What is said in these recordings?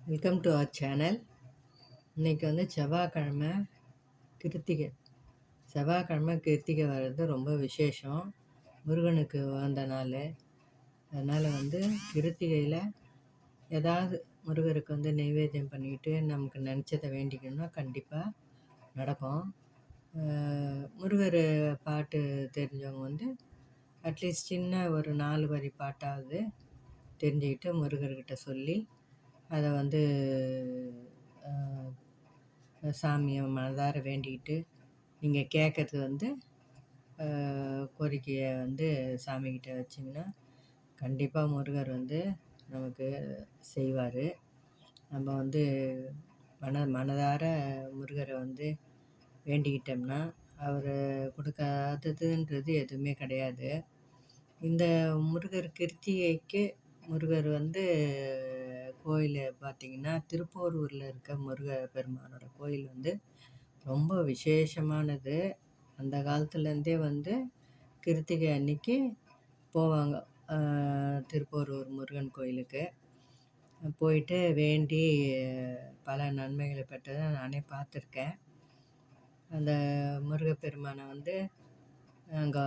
Welcome to our channel இன்றைக்கி வந்து செவ்வாய்க்கிழமை கிருத்திகை. செவ்வாய்க்கிழமை கிருத்திகை வர்றது ரொம்ப விசேஷம். முருகனுக்கு வந்த நாள். அதனால் வந்து கிருத்திகையில் ஏதாவது முருகருக்கு வந்து நைவேத்தியம் பண்ணிட்டு நமக்கு நினச்சதை வேண்டிக்கணும்னா கண்டிப்பாக நடக்கும். முருகர் பாட்டு தெரிஞ்சவங்க வந்து அட்லீஸ்ட் சின்ன ஒரு நாலு வரி பாட்டாவது தெரிஞ்சுக்கிட்டு முருகர்கிட்ட சொல்லி அதை வந்து சாமியை மனதார வேண்டிக்கிட்டு நீங்கள் கேட்குறது வந்து கோரிக்கையை வந்து சாமிக்கிட்ட வச்சிங்கன்னா கண்டிப்பாக முருகர் வந்து நமக்கு செய்வார். நம்ம வந்து மன மனதார முருகரை வந்து வேண்டிக்கிட்டோம்னா அவர் கொடுக்காததுன்றது எதுவுமே கிடையாது. இந்த முருகர் கிருத்திகைக்கு முருகர் வந்து கோயில் பார்த்திங்கன்னா திருப்போரூரில் இருக்க முருக பெருமானோட கோயில் வந்து ரொம்ப விசேஷமானது. அந்த காலத்துலேருந்தே வந்து கிருத்திகை அன்னைக்கு போவாங்க. திருப்போரூர் முருகன் கோயிலுக்கு. போயிட்டு வேண்டி பல நன்மைகளை பெற்றதை நானே பார்த்துருக்கேன். அந்த முருகப்பெருமானை வந்து அங்கே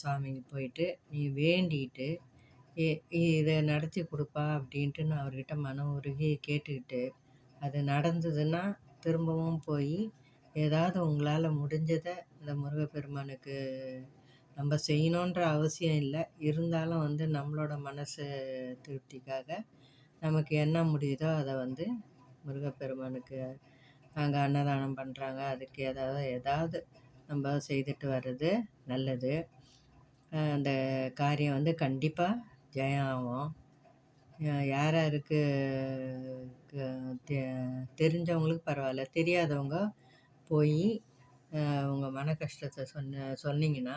சாமிக்கு போயிட்டு நீ வேண்டிட்டு இ இதை நடத்தி கொடுப்பா அப்படின்ட்டு நான் அவர்கிட்ட மனம் உருகி கேட்டுக்கிட்டு அது நடந்ததுன்னா திரும்பவும் போய் ஏதாவது உங்களால் முடிஞ்சதை இந்த முருகப்பெருமானுக்கு நம்ம செய்யணுன்ற அவசியம் இல்லை. இருந்தாலும் வந்து நம்மளோட மனசு திருப்திக்காக நமக்கு என்ன முடியுதோ அதை வந்து முருகப்பெருமானுக்கு அங்கே அன்னதானம் பண்ணுறாங்க அதுக்கு ஏதாவது ஏதாவது நம்ம செய்துட்டு வர்றது நல்லது. அந்த காரியம் வந்து கண்டிப்பாக ஜெயம் ஆகும் யார் யாருக்கு தெ தெரிஞ்சவங்களுக்கு பரவாயில்ல. தெரியாதவங்க போய் உங்கள் மன கஷ்டத்தை சொன்ன சொன்னீங்கன்னா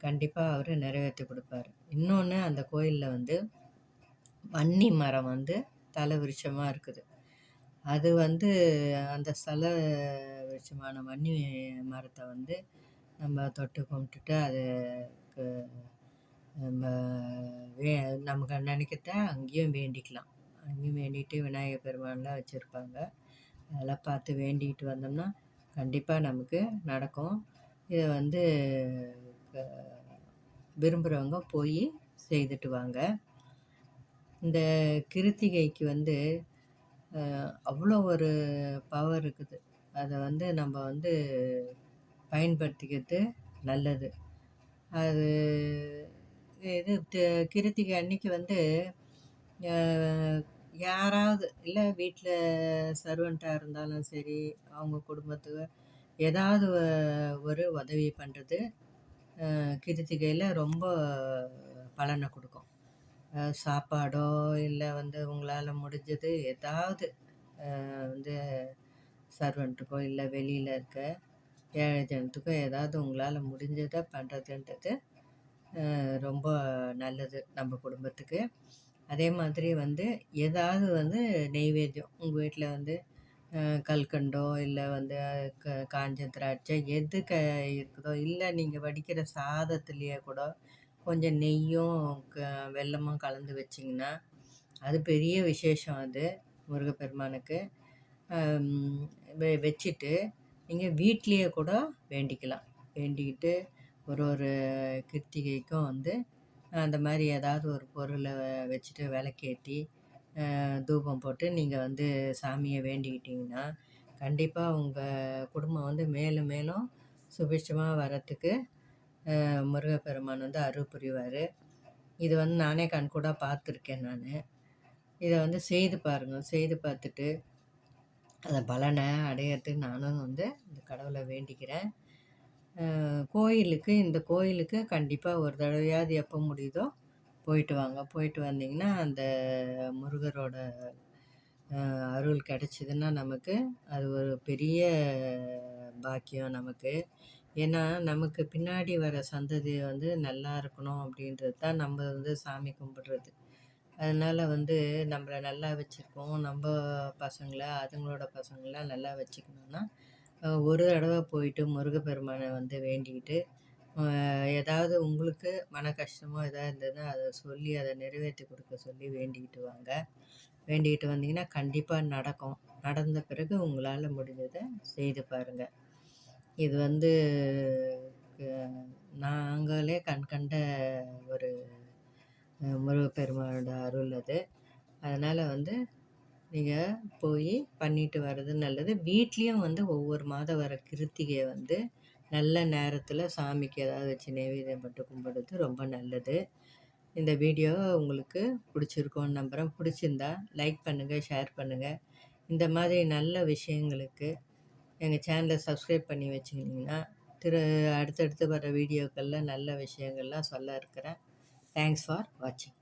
கண்டிப்பாக அவர் நிறைவேற்றி கொடுப்பாரு. இன்னொன்று அந்த கோயிலில் வந்து வன்னி மரம் வந்து தலை விருட்சமாக இருக்குது. அது வந்து அந்த ஸ்தல விருட்சமான வன்னி மரத்தை வந்து நம்ம தொட்டு கும்பிட்டுட்டு அதுக்கு வே நமக்கு நினைக்கிறத அங்கேயும் வேண்டிக்கலாம். அங்கேயும் வேண்டிட்டு விநாயகர் பெருமான்லாம் வச்சுருப்பாங்க. அதெல்லாம் பார்த்து வேண்டிகிட்டு வந்தோம்னா கண்டிப்பாக நமக்கு நடக்கும். இதை வந்து விரும்புகிறவங்க போய் செய்துட்டு வாங்க. இந்த கிருத்திகைக்கு வந்து அவ்வளோ ஒரு பவர் இருக்குது. அதை வந்து நம்ம வந்து பயன்படுத்திக்கிறது நல்லது. அது இது கிருத்திகை அன்னைக்கு வந்து யாராவது இல்லை வீட்டில் சர்வெண்ட்டாக இருந்தாலும் சரி அவங்க குடும்பத்துக்கு ஏதாவது ஒரு உதவி பண்ணுறது கிருத்திகையில் ரொம்ப பலனை கொடுக்கும். சாப்பாடோ இல்லை வந்து உங்களால் முடிஞ்சது ஏதாவது வந்து சர்வெண்ட்டுக்கோ இல்லை வெளியில் இருக்க ஏழை ஜனத்துக்கோ ஏதாவது உங்களால் முடிஞ்சதை பண்ணுறதுன்றது ரொம்ப நல்லது நம்ம குடும்பத்துக்கு. அதே மாதிரி வந்து ஏதாவது வந்து நெய்வேத்தியம் உங்கள் வீட்டில் வந்து கல்கண்டோ இல்லை வந்து க காஞ்ச திராட்சை எது க இருக்குதோ இல்லை நீங்கள் வடிக்கிற சாதத்துலேயே கூட கொஞ்சம் நெய்யும் க வெல்லமும் கலந்து வச்சிங்கன்னா அது பெரிய விசேஷம் அது முருகப்பெருமானுக்கு. வெ வச்சுட்டு நீங்கள் வீட்லேயே கூட வேண்டிக்கலாம். வேண்டிக்கிட்டு ஒரு ஒரு கிருத்திகைக்கும் வந்து அந்த மாதிரி ஏதாவது ஒரு பொருளை வச்சுட்டு விளக்கேத்தி தூபம் போட்டு நீங்கள் வந்து சாமியை வேண்டிக்கிட்டிங்கன்னா கண்டிப்பாக உங்கள் குடும்பம் வந்து மேலும் மேலும் சுபிட்சமாக வரத்துக்கு முருகப்பெருமான் வந்து அருள் புரிவார். இது வந்து நானே கண்கூடாக பார்த்துருக்கேன் நான். இதை வந்து செய்து பாருங்கள் செய்து பார்த்துட்டு அந்த பலனை அடையிறதுக்கு நானும் வந்து இந்த கடவுளை வேண்டிக்கிறேன். கோயிலுக்கு இந்த கோயிலுக்கு கண்டிப்பாக ஒரு தடவையாவது எப்போ முடியுதோ போயிட்டு வாங்க. போயிட்டு வந்தீங்கன்னா அந்த முருகரோட அருள் கிடச்சிதுன்னா நமக்கு அது ஒரு பெரிய பாக்கியம் நமக்கு. ஏன்னா நமக்கு பின்னாடி வர சந்ததி வந்து நல்லா இருக்கணும் அப்படின்றது தான் நம்ம வந்து சாமி கும்பிடுறது. அதனால் வந்து நம்மளை நல்லா வச்சுருக்கோம். நம்ம பசங்களை அதுங்களோட பசங்களாம் நல்லா வச்சுக்கணுன்னா ஒரு தடவை போயிட்டு முருகப்பெருமானை வந்து வேண்டிக்கிட்டு ஏதாவது உங்களுக்கு மன கஷ்டமோ எதாவது இருந்ததுன்னா, அதை சொல்லி அதை நிறைவேற்றி கொடுக்க சொல்லி வேண்டிக்கிட்டு வாங்க. வேண்டிக்கிட்டு வந்தீங்கன்னா, கண்டிப்பாக நடக்கும். நடந்த பிறகு உங்களால் முடிஞ்சதை செய்து பாருங்கள் இது வந்து நாங்களே கண்கண்ட ஒரு முருகப்பெருமானோட அருள் அது. அதனால் வந்து நீங்கள் போய் பண்ணிட்டு வர்றது நல்லது. வீட்லேயும் வந்து ஒவ்வொரு மாதம் வர கிருத்திகையை வந்து நல்ல நேரத்தில் சாமிக்கு ஏதாவது வச்சு நெய்வேத்தியம் பட்டு கும்பிடுறது ரொம்ப நல்லது. இந்த வீடியோ உங்களுக்கு பிடிச்சிருக்கோன்னு நம்புகிறேன் பிடிச்சிருந்தா லைக் பண்ணுங்கள் ஷேர் பண்ணுங்கள் இந்த மாதிரி நல்ல விஷயங்களுக்கு எங்கள் சேனலை சப்ஸ்கிரைப் பண்ணி வச்சுக்கிட்டிங்கன்னா திரு அடுத்தடுத்து வர வீடியோக்களில் நல்ல விஷயங்கள்லாம் சொல்ல இருக்கிறேன். தேங்க்ஸ் ஃபார் வாட்சிங்.